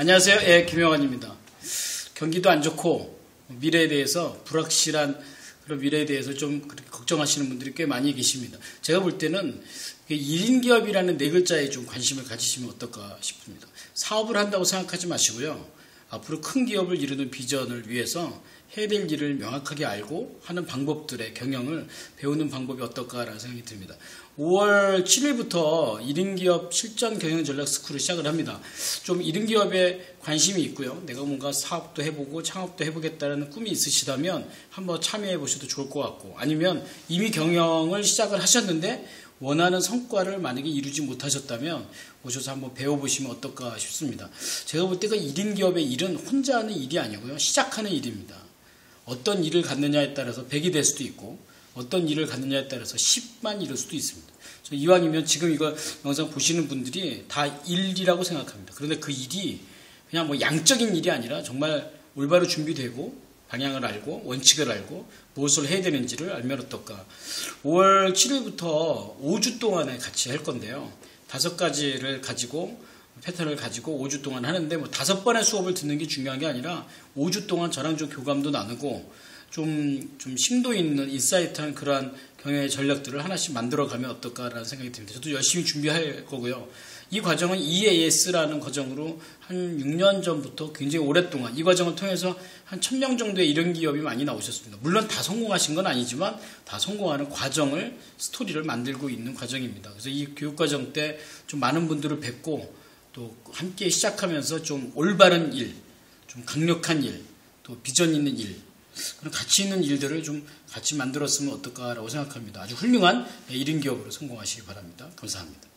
안녕하세요. 예, 김영환입니다. 경기도 안 좋고 미래에 대해서 불확실한 그런 미래에 대해서 좀 걱정하시는 분들이 꽤 많이 계십니다. 제가 볼 때는 1인 기업이라는 네 글자에 좀 관심을 가지시면 어떨까 싶습니다. 사업을 한다고 생각하지 마시고요. 앞으로 큰 기업을 이루는 비전을 위해서 해야 될 일을 명확하게 알고 하는 방법들의 경영을 배우는 방법이 어떨까라는 생각이 듭니다. 5월 7일부터 1인 기업 실전 경영 전략 스쿨을 시작을 합니다. 좀 1인 기업에 관심이 있고요. 내가 뭔가 사업도 해보고 창업도 해보겠다는 꿈이 있으시다면 한번 참여해 보셔도 좋을 것 같고 아니면 이미 경영을 시작을 하셨는데 원하는 성과를 만약에 이루지 못하셨다면 오셔서 한번 배워보시면 어떨까 싶습니다. 제가 볼때그 1인 기업의 일은 혼자 하는 일이 아니고요. 시작하는 일입니다. 어떤 일을 갖느냐에 따라서 100이 될 수도 있고 어떤 일을 갖느냐에 따라서 10만 이룰 수도 있습니다. 이왕이면 지금 이거 영상 보시는 분들이 다 일이라고 생각합니다. 그런데 그 일이 그냥 뭐 양적인 일이 아니라 정말 올바로 준비되고 방향을 알고 원칙을 알고 무엇을 해야 되는지를 알면 어떨까. 5월 7일부터 5주 동안에 같이 할 건데요. 다섯 가지를 가지고 패턴을 가지고 5주 동안 하는데 뭐 다섯 번의 수업을 듣는 게 중요한 게 아니라 5주 동안 저랑 좀 교감도 나누고 좀, 좀 심도 있는 인사이트한 그러한 경영의 전략들을 하나씩 만들어가면 어떨까라는 생각이 듭니다. 저도 열심히 준비할 거고요. 이 과정은 EAS라는 과정으로 한 6년 전부터 굉장히 오랫동안 이 과정을 통해서 한 1000명 정도의 이런 기업이 많이 나오셨습니다. 물론 다 성공하신 건 아니지만 다 성공하는 과정을 스토리를 만들고 있는 과정입니다. 그래서 이 교육 과정 때 좀 많은 분들을 뵙고 또 함께 시작하면서 좀 올바른 일, 좀 강력한 일, 또 비전 있는 일, 그런 가치 있는 일들을 좀 같이 만들었으면 어떨까라고 생각합니다. 아주 훌륭한 1인 기업으로 성공하시기 바랍니다. 감사합니다.